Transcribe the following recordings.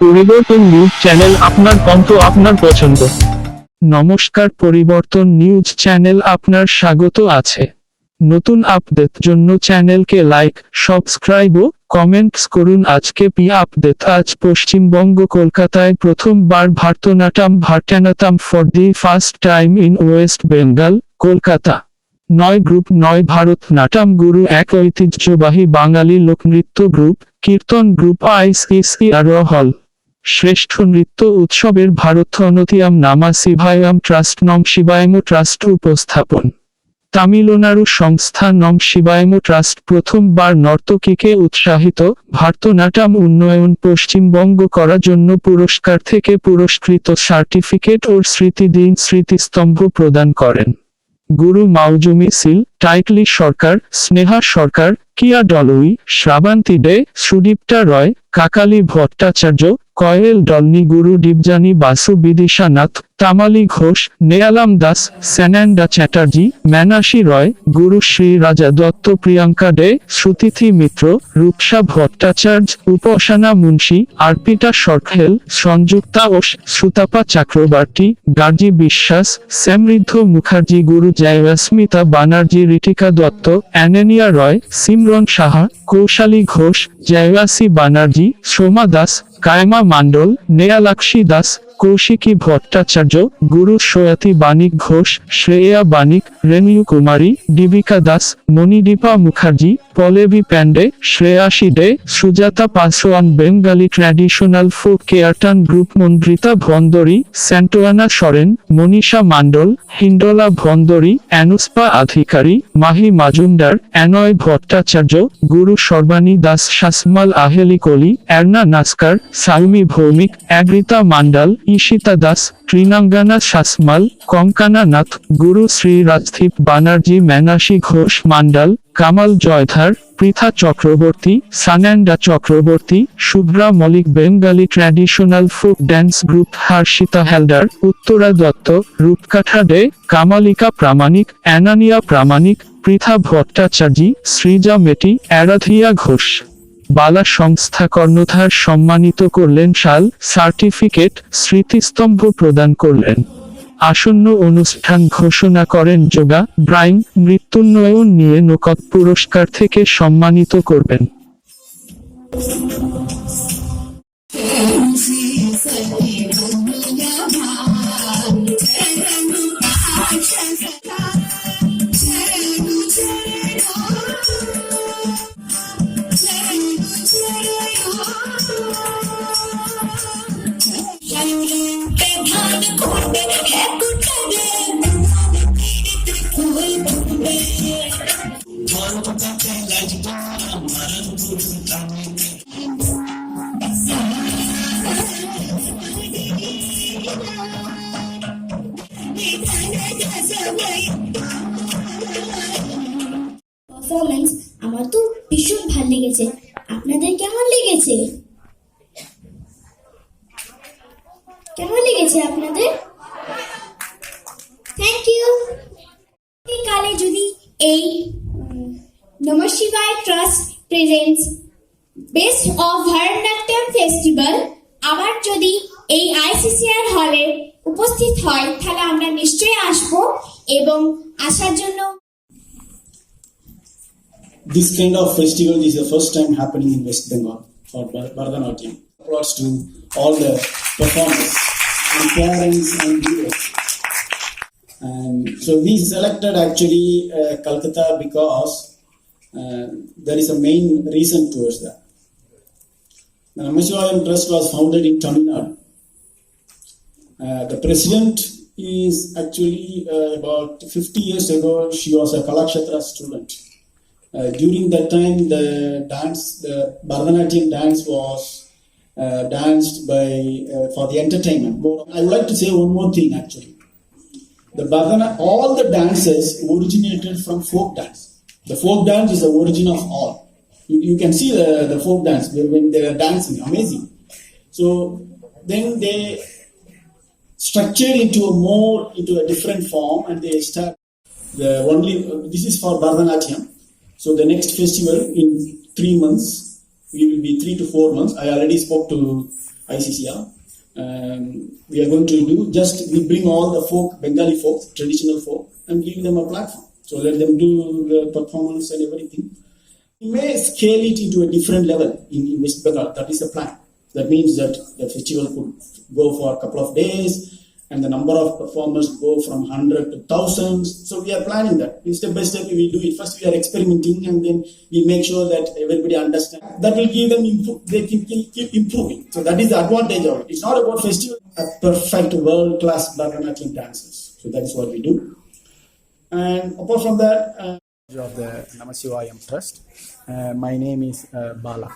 পরিবর্তন news channel আপনার কণ্ঠ আপনার পছন্দ। নমস্কার, পরিবর্তন নিউজ চ্যানেল আপনার স্বাগত আছে। নতুন আপডেট জন্য চ্যানেলকে লাইক, সাবস্ক্রাইব ও কমেন্টস করুন। আজকে পি আপডেট, আজ পশ্চিমবঙ্গ, কলকাতায় প্রথমবার Bharatanatyam Bharatanatyam for the first time in West Bengal Kolkata. নয় গ্রুপ নয় ভারত নাট্যম গুরু, এক ঐতিহ্যবাহী বাঙালি লোকনৃত্য গ্রুপ কীর্তন গ্রুপ আইসিসি আর হল। শ্রেষ্ঠ নৃত্য উৎসবের ভারতনতিয়াম নামা শিবায়াম ট্রাস্ট নম শিবায়ম ট্রাস্ট উপস্থাপন। তামিলনাড়ু সংস্থা নম শিবায়ম ট্রাস্ট প্রথমবার নর্তকীকে উৎসাহিত, ভারতনাট্যম উন্নয়ন পশ্চিমবঙ্গ করার জন্য পুরস্কার থেকে পুরস্কৃত সার্টিফিকেট ও স্মৃতিদিন স্মৃতিস্তম্ভ প্রদান করেন। গুরু মাউজুমি সিল, টাইটলি সরকার, স্নেহা সরকার, কিয়া ডলুই, শ্রাবান্তি ডে সুদীপ্তা রয়, কাকালি ভট্টাচার্য কয়েল ডলনি, গুরু ডিপজানি বাসু বিদিশানাথ, তামালি ঘোষ, নেয়ালাম দাস, স্যানান্ডা চ্যাটার্জি, ম্যানাসী রয়, গুরু শ্রী রাজা দত্ত প্রিয়াঙ্কা ডে সুতিথি মিত্র, রূপসা ভট্টাচার্য, উপাসনা মুন্সি আর্পিতা সরখেল, সংযুক্তা ওস সুতাপা চক্রবর্তী, গার্জি বিশ্বাস সমৃদ্ধ মুখার্জি, গুরু জয়স্মিতা বানার্জি, রিটিকা দত্ত, অ্যানেনিয়া রয়, Simran Saha, Kaushali Ghosh জয়বাসী Banerjee, Soma Das কায়মা mandal, নেয়ালাক্ষী Das, Kaushiki Bhattacharya, Guru Sayati Banik Ghosh, Shreya Banik, Renu Kumari, Dibika Das, Manidipa Mukherjee Pallabi Pandey Shreyasi De Sujata Paswan, Bengali traditional folk kirtan group, Mandrita Bhandari, Santwana Soren, Manisha Mandal, Hindola Bhandari, Anuspa Adhikari, Mahi Majumdar, Anay Bhattacharya, Guru Sarbani Das, Sasmal Aheli কলি এর্না NASCAR সালমি Bhowmik, Agrita Mandal, Ishita Das তৃণাঙ্গানা Sasmal Kankana Nath Guru Shri Rajdeep Banerjee Manasi Ghosh Mandal, Kamal Joydhar, Pritha Chakraborty Sananda Chakraborty Shubhra Mallick Bengali traditional folk dance group, Harshita Halder Uttara Dutta, Rupkatha De Kamalika Pramanik, Ananya Pramanik, Pritha Bhattacharya, Srija Maity, Aradhya Ghosh. বালা সংস্থা কর্ণধার সম্মানিত করলেন শাল certificate, স্মৃতিস্তম্ভ প্রদান করলেন। আসন্ন অনুষ্ঠান ঘোষণা করেন যোগা ব্রাইম মৃত্যুন্নয়ন নিয়ে নকদ পুরস্কার থেকে সম্মানিত করবেন। পারফরমেন্স আমার তো ভীষণ ভালো লেগেছে। কালে যদি এই Nama Shivaya trust presents best of Bharatanatyam festival আবার যদি এই আইসিসিআর হলে উপস্থিত হয় তাহলে আমরা নিশ্চয়ই আসব এবং আসার জন্য this kind of festival is the first time happening in West Bengal for Bharatanatyam. Applause to all the performers and parents and viewers. And so we selected actually uh, Calcutta because uh, there is a main reason towards that. The Namashivayam Trust was founded in Tamil Nadu. Uh, the president is actually uh, about 50 years ago, she was a Kalakshatra student. Uh, during that time, the dance, the Bharatanatyam dance was uh, danced by for the entertainment. But I would like to say one more thing actually. The Bhagana, all the dances originated from folk dance. The folk dance is the origin of all. You, you can see the, the folk dance when they are dancing, amazing. So then they structured into a more into a different form and they start the only this is for Bharatanatyam. So the next festival in three months, we will be three to four months. I already spoke to ICCR. Um, we are going to do just we bring all the folk, Bengali folk, traditional folk, and give them a platform. So let them do the performance and everything. We may scale it into a different level in, in West Bengal. That is the plan. That means that the festival could go for a couple of days and the number of performers go from 100 to thousands. So we are planning that. Step by step, we do it. First, we are experimenting and then we make sure that everybody understands. That will give them, they can keep keep improving. So that is the advantage of it. It's not about festival, a perfect world-class Bharatanatyam dancers. So that is what we do. And apart from that, uh, of the Namasivayam Trust. Uh, my name is uh, Bala.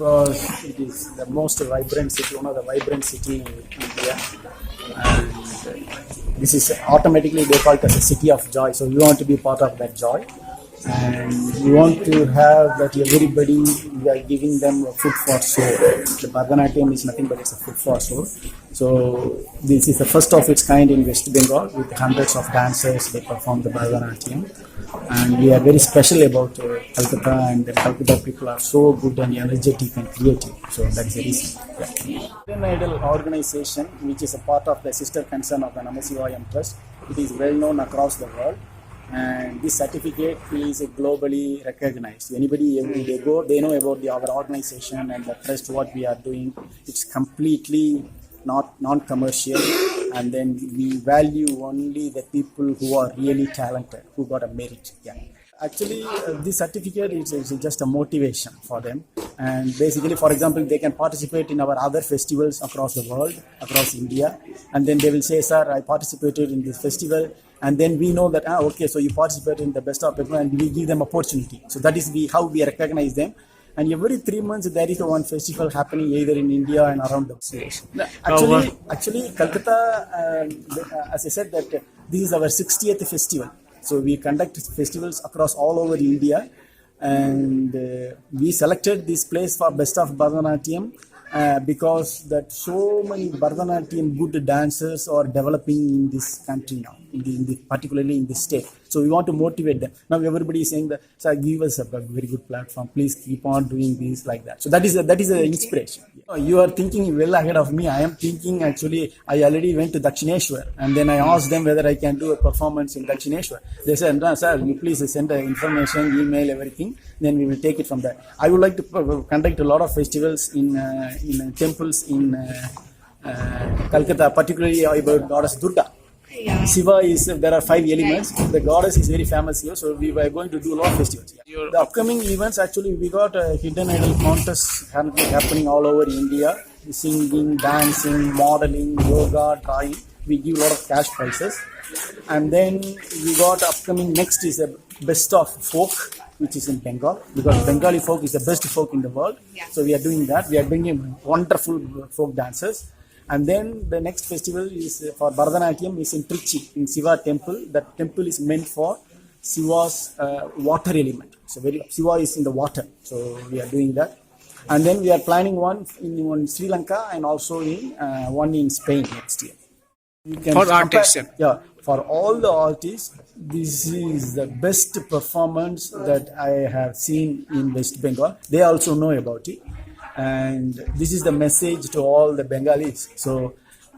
Because it is the most vibrant city, one of the vibrant city in India, and this is automatically they call it as a city of joy. So we want to be part of that joy, and we want to have that everybody we are giving them a food for soul. The Bharatanatyam is nothing but it's a food for soul. So this is the first of its kind in West Bengal with hundreds of dancers. They perform the Bharatanatyam, and we are very special about uh, Calcutta. And the Calcutta people are so good and energetic and creative. So that is the reason. Yeah. Indian Idol organization, which is a part of the sister concern of the Namasivayam Trust, it is well known across the world. And this certificate is globally recognized. Anybody, every they go, they know about the, our organization and the trust, what we are doing. It's completely not non-commercial, and then we value only the people who are really talented, who got a merit. Yeah. Actually, uh, this certificate is, is just a motivation for them, and basically, for example, they can participate in our other festivals across the world, across India, and then they will say, "Sir, I participated in this festival." And then we know that ah okay, so you participate in the best of people, and we give them opportunity. So that is we how we recognize them and every three months there is a one festival happening either in India and around the world. Actually, actually, Calcutta, um, uh, as I said, that uh, this is our 60th festival. So we conduct festivals across all over India, and uh, we selected this place for best of Bharatanatyam. Uh, because that so many Bharatanatyam good dancers are developing in this country now, in the, in the, particularly in this state. So we want to motivate them. Now everybody is saying that, sir, give us a very good platform. Please keep on doing this like that. So that is a, that is an inspiration. You are thinking well ahead of me. I am thinking actually. I already went to Dakshineshwar and then I asked them whether I can do a performance in Dakshineshwar. They said, no, sir, you please send the information, email, everything. Then we will take it from there. I would like to uh, conduct a lot of festivals in uh, in temples in uh, uh, Calcutta, particularly about Goddess Durga. Shiva is there are five elements. The goddess is very famous here, so we were going to do a lot of festivals. The upcoming events actually we got a hidden idol contest currently happening all over India. Singing, dancing, modeling, yoga, drawing. We give a lot of cash prizes, and then we got upcoming next is a best of folk, which is in Bengal because Bengali folk is the best folk in the world. So we are doing that. We are bringing wonderful folk dancers. And then the next festival is uh, for Bharatanatyam is in Trichy in Shiva temple. That temple is meant for Shiva's uh, water element. So very Shiva is in the water. So we are doing that. And then we are planning one in one Sri Lanka and also in uh, one in Spain next year. You can For artists, yeah, for all the artists, this is the best performance that I have seen in West Bengal. They also know about it, and this is the message to all the Bengalis. So,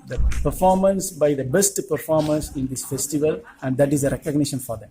the performance by the best performance in this festival, and that is a recognition for them.